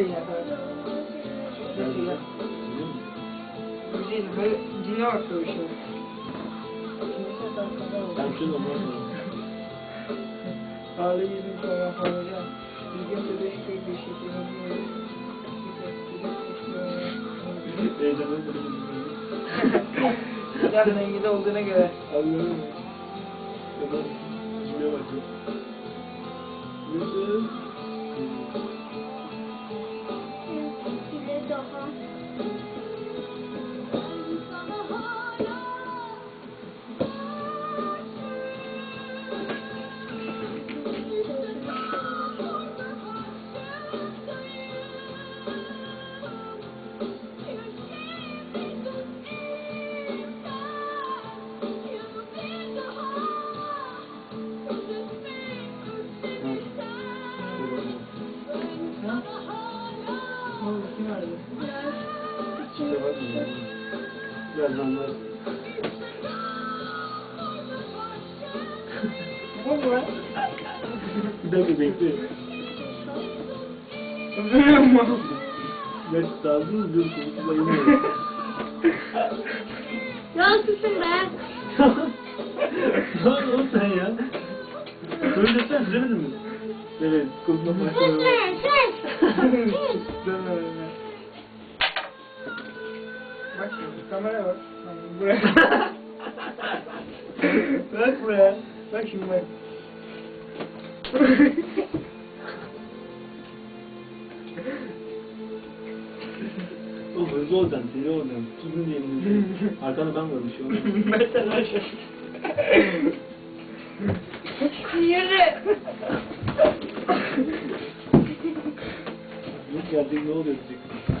ya. Neyse sen kadar ol. Ben şunu anlamadım. Ağlı yüzüm sonra kalacağım. Bilgin de beş bir şey kullanıyorum. Heyecanlı dedim. Can dengede olduğuna göre. Anlıyorum. Tamam. Cimriye bakıyorum. Yusuf. Ne? Kim aradı? İşte bak. Biraz anlar. Bu mu lan? Bir dakika bekle. Öpüyor mu? Ben sağladınız bir konusu bayılmıyorum. Ya susun be. Ne oldu sen ya? Söyle sen düzemedin mi? Evet, konuşma Sus başlıyor. Bak şimdi kameraya bak. Bak Buraya. bak buraya. Bak şimdi bak. Oğlum hızlı olacaksın, seri olacaksın. Tutun diye mi? Arkanda ben varım şu an. Mesela şey. Yürü. Yok gelecek ne oluyor diyecek.